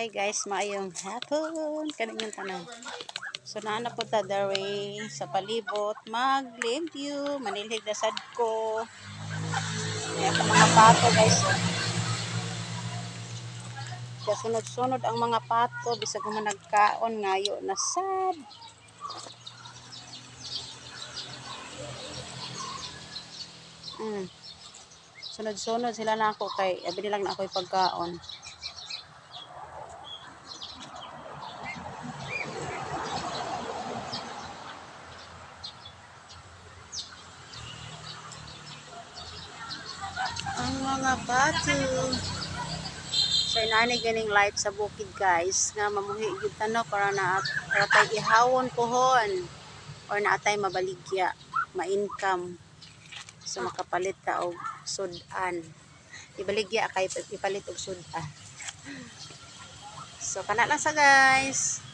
Hi guys, maayong hapon. Kaningin tanan. So naana po ta dare sa palibot mag-live view, manilhig na sad ko. Kaya ang mga pato guys. Kaya sunod-sunod ang mga pato bisag mo nagkaon ngayo na sad. Mm. Sunod-sunod sila na ako kay abi nilang na ako'y pagkaon. Ang mga pato. So inani ganing light sa bukid guys nga mamuhi gyud tanaw para na para tay ihawon pohon or naatay mabaligya, ma-income. So makapalit ta og sudan. Ibaligya kay ipalit og sudan. So kana lang sa guys.